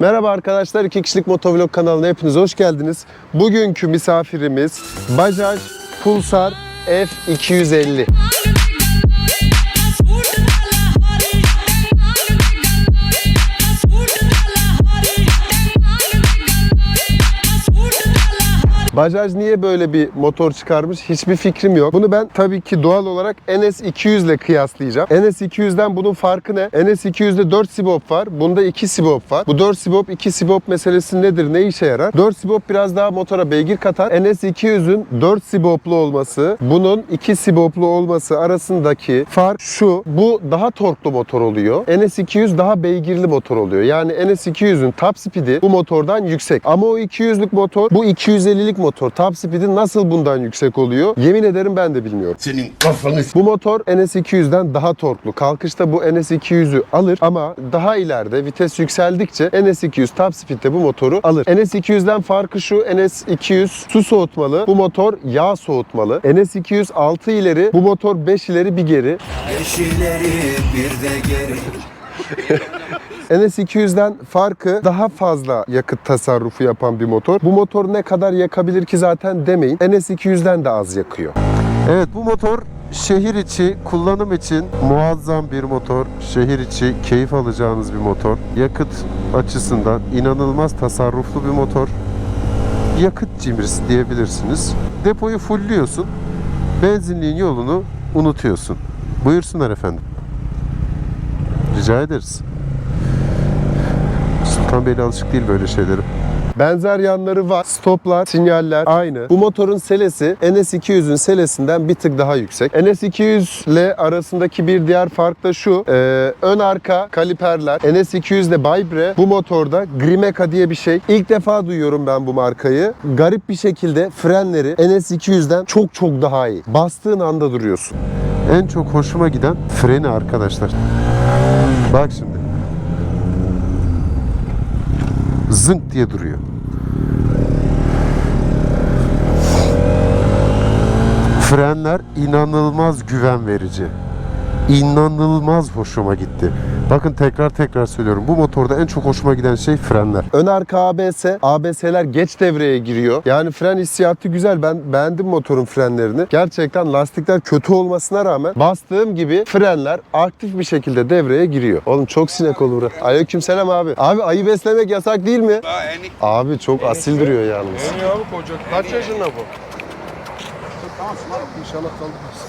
Merhaba arkadaşlar, iki kişilik motovlog kanalına hepiniz hoş geldiniz. Bugünkü misafirimiz Bajaj Pulsar F250. Bajaj niye böyle bir motor çıkarmış hiçbir fikrim yok. Bunu ben tabii ki doğal olarak NS200 ile kıyaslayacağım. NS200'den bunun farkı ne? NS200'de 4 sibop var. Bunda 2 sibop var. Bu 4 sibop 2 sibop meselesi nedir? Ne işe yarar? 4 sibop biraz daha motora beygir katar. NS200'ün 4 siboplu olması, bunun 2 siboplu olması arasındaki fark şu. Bu daha torklu motor oluyor. NS200 daha beygirli motor oluyor. Yani NS200'ün top speed'i bu motordan yüksek. Ama o 200'lük motor bu 250'lik motor top speed'i nasıl bundan yüksek oluyor? Yemin ederim ben de bilmiyorum. Senin kafanı Bu motor NS200'den daha torklu. Kalkışta bu NS200'ü alır ama daha ileride vites yükseldikçe NS200 top speed'de bu motoru alır. NS200'den farkı şu. NS200 su soğutmalı. Bu motor yağ soğutmalı. NS200 6 ileri, bu motor 5 ileri bir geri. Beş ileri bir de geri. NS200'den farkı daha fazla yakıt tasarrufu yapan bir motor. Bu motor ne kadar yakabilir ki zaten demeyin. NS200'den de az yakıyor. Evet bu motor şehir içi kullanım için muazzam bir motor. Şehir içi keyif alacağınız bir motor. Yakıt açısından inanılmaz tasarruflu bir motor. Yakıt cimrisi diyebilirsiniz. Depoyu fullliyorsun. Benzinliğin yolunu unutuyorsun. Buyursunlar efendim. Rica ederiz. Sultanbeyli alışık değil böyle şeylere. Benzer yanları var. Stoplar, sinyaller aynı. Bu motorun selesi NS200'ün selesinden bir tık daha yüksek. NS200 ile arasındaki bir diğer fark da şu. Ee, ön arka kaliperler NS200 ile Baybre bu motorda Grimeca diye bir şey. İlk defa duyuyorum ben bu markayı. Garip bir şekilde frenleri NS200'den çok çok daha iyi. Bastığın anda duruyorsun. En çok hoşuma giden freni arkadaşlar. Bak şimdi. Zınk diye duruyor. Frenler inanılmaz güven verici. İnanılmaz hoşuma gitti. Bakın tekrar tekrar söylüyorum. Bu motorda en çok hoşuma giden şey frenler. Ön arka ABS. ABS'ler geç devreye giriyor. Yani fren hissiyatı güzel. Ben beğendim motorun frenlerini. Gerçekten lastikler kötü olmasına rağmen bastığım gibi frenler aktif bir şekilde devreye giriyor. Oğlum çok sinek olur. Aleykümselam abi. Abi ayı beslemek yasak değil mi? Abi çok asil duruyor yalnız. Kaç yaşında bu?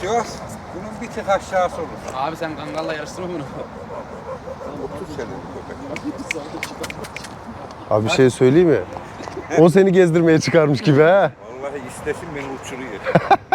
Yok. Bunun bir tık aşağısı olur. Abi sen Kangal'la yarıştırma bunu. Abi bir şey söyleyeyim mi? O seni gezdirmeye çıkarmış gibi ha. Vallahi istesin beni uçuruyor.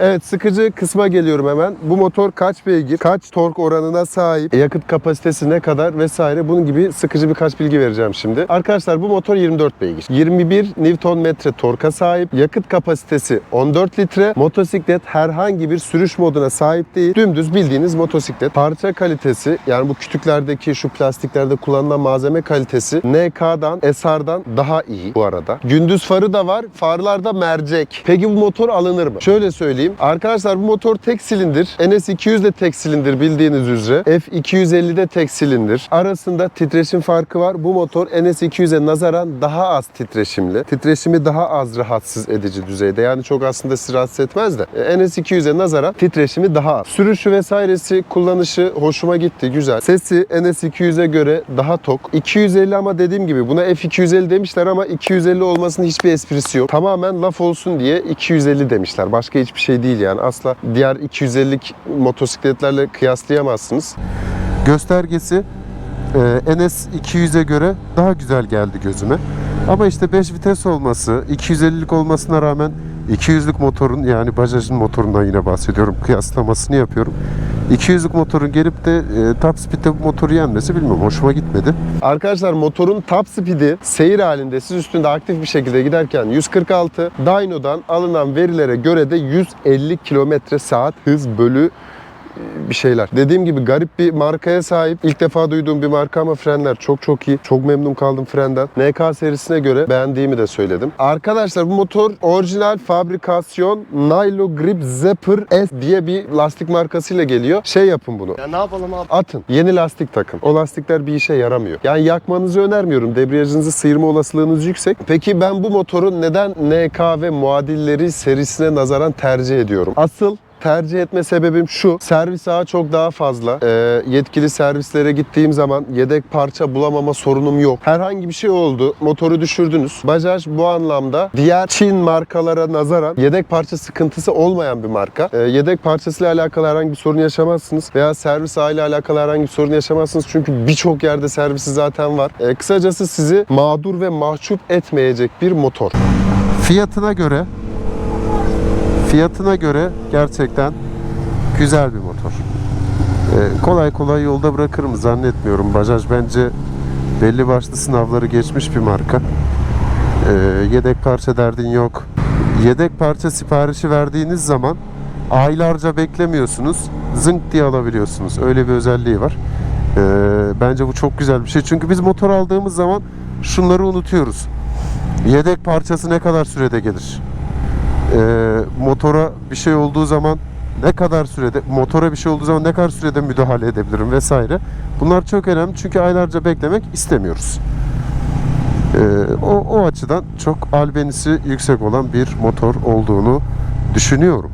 Evet sıkıcı kısma geliyorum hemen. Bu motor kaç beygir, kaç tork oranına sahip, yakıt kapasitesi ne kadar vesaire bunun gibi sıkıcı birkaç bilgi vereceğim şimdi. Arkadaşlar bu motor 24 beygir. 21 Nm torka sahip, yakıt kapasitesi 14 litre. Motosiklet herhangi bir sürüş moduna sahip değil. Dümdüz bildiğiniz motosiklet. Parça kalitesi yani bu kütüklerdeki şu plastiklerde kullanılan malzeme kalitesi NK'dan, SR'dan daha iyi bu arada. Gündüz farı da var. Farlarda mercek. Peki bu motor alınır mı? Şöyle söyleyeyim. Arkadaşlar bu motor tek silindir. NS200 de tek silindir bildiğiniz üzere. F250 de tek silindir. Arasında titreşim farkı var. Bu motor NS200'e nazaran daha az titreşimli. Titreşimi daha az rahatsız edici düzeyde. Yani çok aslında sizi rahatsız etmez de. E, NS200'e nazaran titreşimi daha az. Sürüşü vesairesi kullanışı hoşuma gitti. Güzel. Sesi NS200'e göre daha tok. 250 ama dediğim gibi buna F250 demişler ama 250 olmasının hiçbir esprisi yok. Tamamen laf olsun diye 250 demişler. Başka hiçbir şey değil yani. Asla diğer 250'lik motosikletlerle kıyaslayamazsınız. Göstergesi e, NS 200'e göre daha güzel geldi gözüme. Ama işte 5 vites olması, 250'lik olmasına rağmen 200'lük motorun yani Bajaj'ın motorundan yine bahsediyorum. Kıyaslamasını yapıyorum. 200'lük motorun gelip de e, top speed'de motoru yenmesi bilmiyorum. Hoşuma gitmedi. Arkadaşlar motorun top speed'i seyir halinde siz üstünde aktif bir şekilde giderken 146, dyno'dan alınan verilere göre de 150 km saat hız bölü bir şeyler. Dediğim gibi garip bir markaya sahip. İlk defa duyduğum bir marka ama frenler çok çok iyi. Çok memnun kaldım frenden. NK serisine göre beğendiğimi de söyledim. Arkadaşlar bu motor orijinal fabrikasyon Nilo Grip Zapper S diye bir lastik markasıyla geliyor. Şey yapın bunu. Ya ne yapalım abi? Atın. Yeni lastik takın. O lastikler bir işe yaramıyor. Yani yakmanızı önermiyorum. Debriyajınızı sıyırma olasılığınız yüksek. Peki ben bu motoru neden NK ve muadilleri serisine nazaran tercih ediyorum? Asıl tercih etme sebebim şu. Servis ağı çok daha fazla. Ee, yetkili servislere gittiğim zaman yedek parça bulamama sorunum yok. Herhangi bir şey oldu. Motoru düşürdünüz. Bajaj bu anlamda diğer Çin markalara nazaran yedek parça sıkıntısı olmayan bir marka. Ee, yedek parçasıyla alakalı herhangi bir sorun yaşamazsınız. Veya servis ağı ile alakalı herhangi bir sorun yaşamazsınız. Çünkü birçok yerde servisi zaten var. Ee, kısacası sizi mağdur ve mahcup etmeyecek bir motor. Fiyatına göre fiyatına göre gerçekten güzel bir motor. Ee, kolay kolay yolda bırakır mı zannetmiyorum. Bajaj bence belli başlı sınavları geçmiş bir marka. Ee, yedek parça derdin yok. Yedek parça siparişi verdiğiniz zaman aylarca beklemiyorsunuz. Zınk diye alabiliyorsunuz. Öyle bir özelliği var. Ee, bence bu çok güzel bir şey. Çünkü biz motor aldığımız zaman şunları unutuyoruz. Yedek parçası ne kadar sürede gelir? Ee, motora bir şey olduğu zaman ne kadar sürede motora bir şey olduğu zaman ne kadar sürede müdahale edebilirim vesaire. Bunlar çok önemli çünkü aylarca beklemek istemiyoruz. Ee, o, o açıdan çok albenisi yüksek olan bir motor olduğunu düşünüyorum.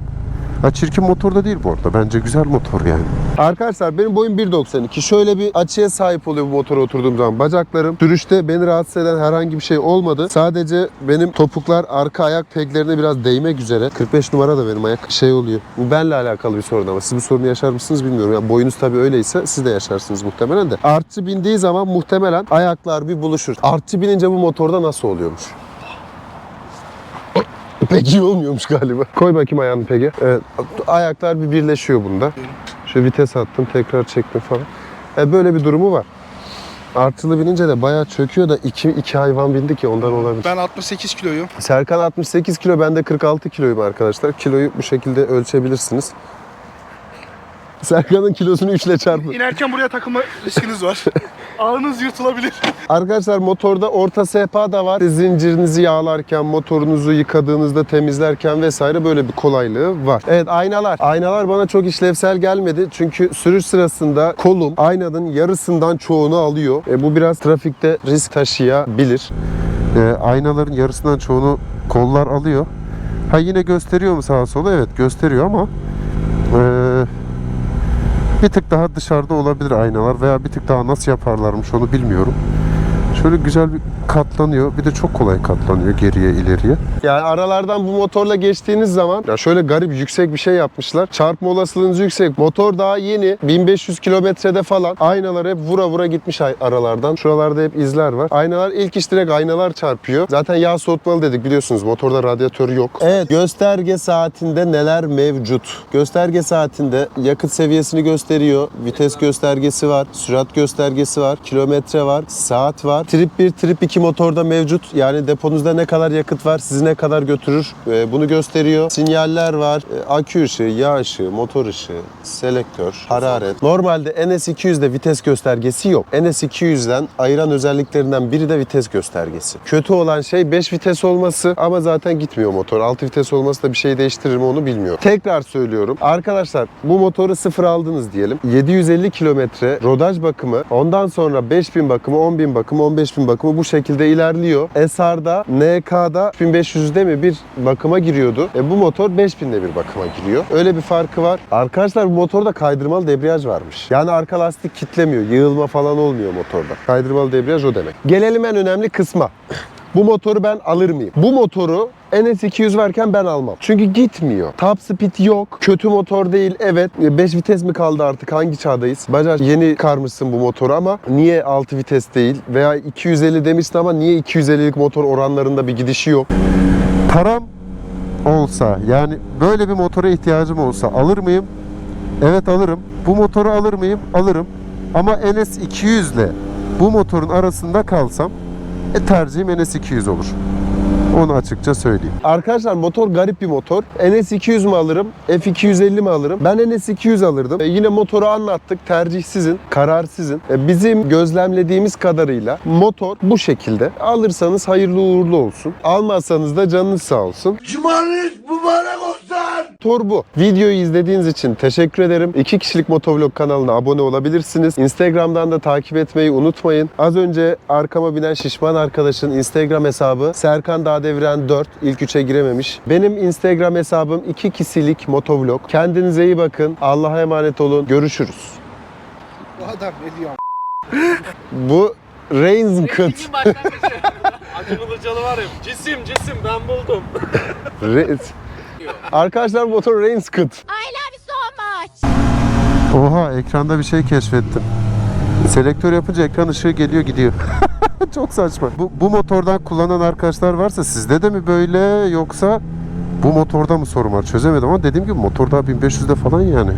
Ha çirkin motor da değil bu arada. Bence güzel motor yani. Arkadaşlar benim boyum 1.92. Şöyle bir açıya sahip oluyor bu motora oturduğum zaman. Bacaklarım sürüşte beni rahatsız eden herhangi bir şey olmadı. Sadece benim topuklar arka ayak peglerine biraz değmek üzere. 45 numara da benim ayak şey oluyor. Bu benle alakalı bir sorun ama siz bu sorunu yaşar mısınız bilmiyorum. Yani boyunuz tabii öyleyse siz de yaşarsınız muhtemelen de. Artçı bindiği zaman muhtemelen ayaklar bir buluşur. Artçı binince bu motorda nasıl oluyormuş? Pek iyi olmuyormuş galiba. Koy bakayım ayağını peki. Evet. Ayaklar bir birleşiyor bunda. Şu vites attım, tekrar çektim falan. E, böyle bir durumu var. Artılı binince de bayağı çöküyor da iki, iki hayvan bindi ki ondan olabilir. Ben 68 kiloyum. Serkan 68 kilo, ben de 46 kiloyum arkadaşlar. Kiloyu bu şekilde ölçebilirsiniz. Serkan'ın kilosunu 3 ile çarpın. İnerken buraya takılma riskiniz var. Ağınız yırtılabilir. Arkadaşlar motorda orta sehpa da var. Zincirinizi yağlarken, motorunuzu yıkadığınızda, temizlerken vesaire böyle bir kolaylığı var. Evet aynalar. Aynalar bana çok işlevsel gelmedi. Çünkü sürüş sırasında kolum aynanın yarısından çoğunu alıyor. E, bu biraz trafikte risk taşıyabilir. E, aynaların yarısından çoğunu kollar alıyor. Ha yine gösteriyor mu sağa sola? Evet gösteriyor ama e, bir tık daha dışarıda olabilir aynalar veya bir tık daha nasıl yaparlarmış onu bilmiyorum. Şöyle güzel bir katlanıyor. Bir de çok kolay katlanıyor geriye ileriye. Yani aralardan bu motorla geçtiğiniz zaman ya şöyle garip yüksek bir şey yapmışlar. Çarpma olasılığınız yüksek. Motor daha yeni. 1500 kilometrede falan. Aynalar hep vura vura gitmiş aralardan. Şuralarda hep izler var. Aynalar ilk iş direkt aynalar çarpıyor. Zaten yağ soğutmalı dedik biliyorsunuz. Motorda radyatör yok. Evet gösterge saatinde neler mevcut? Gösterge saatinde yakıt seviyesini gösteriyor. Vites göstergesi var. Sürat göstergesi var. Kilometre var. Saat var. Trip 1, Trip 2 motorda mevcut. Yani deponuzda ne kadar yakıt var, sizi ne kadar götürür e, bunu gösteriyor. Sinyaller var. E, akü ışığı, yağ ışığı, motor ışığı, selektör, hararet. Normalde NS200'de vites göstergesi yok. NS200'den ayıran özelliklerinden biri de vites göstergesi. Kötü olan şey 5 vites olması ama zaten gitmiyor motor. 6 vites olması da bir şey değiştirir mi onu bilmiyorum. Tekrar söylüyorum. Arkadaşlar bu motoru sıfır aldınız diyelim. 750 kilometre rodaj bakımı, ondan sonra 5000 bakımı, 10.000 bakımı, 15.000 bakımı bu şekilde ilerliyor. SR'da, NK'da 1500'de mi bir bakıma giriyordu. E bu motor 5000'de bir bakıma giriyor. Öyle bir farkı var. Arkadaşlar bu motorda kaydırmalı debriyaj varmış. Yani arka lastik kitlemiyor. Yığılma falan olmuyor motorda. Kaydırmalı debriyaj o demek. Gelelim en önemli kısma. Bu motoru ben alır mıyım? Bu motoru NS200 varken ben almam. Çünkü gitmiyor. Top speed yok. Kötü motor değil. Evet. 5 vites mi kaldı artık? Hangi çağdayız? Bajaj yeni karmışsın bu motoru ama niye 6 vites değil? Veya 250 demiştin ama niye 250'lik motor oranlarında bir gidişi yok? Param olsa yani böyle bir motora ihtiyacım olsa alır mıyım? Evet alırım. Bu motoru alır mıyım? Alırım. Ama NS200 ile bu motorun arasında kalsam e, tercihim NS200 olur. Onu açıkça söyleyeyim. Arkadaşlar motor garip bir motor. NS 200 mü alırım? F250 mi alırım? Ben NS 200 alırdım. E, yine motoru anlattık. Tercih sizin, karar sizin. E, bizim gözlemlediğimiz kadarıyla motor bu şekilde. Alırsanız hayırlı uğurlu olsun. Almazsanız da canınız sağ olsun. Cumanız mübarek olsun. Motor bu. Videoyu izlediğiniz için teşekkür ederim. İki kişilik motovlog kanalına abone olabilirsiniz. Instagram'dan da takip etmeyi unutmayın. Az önce arkama binen şişman arkadaşın Instagram hesabı Serkan Dağdeviren 4 ilk 3'e girememiş. Benim Instagram hesabım iki kişilik motovlog. Kendinize iyi bakın. Allah'a emanet olun. Görüşürüz. Bu adam ne diyor? Bu. Acun Ilıcalı var ya. Cisim cisim ben buldum. Re- Arkadaşlar motor Rainscott. I love you so much. Oha ekranda bir şey keşfettim. Selektör yapınca ekran ışığı geliyor gidiyor. Çok saçma. Bu, bu motordan kullanan arkadaşlar varsa sizde de mi böyle yoksa bu motorda mı sorun var çözemedim ama dediğim gibi motor daha 1500'de falan yani.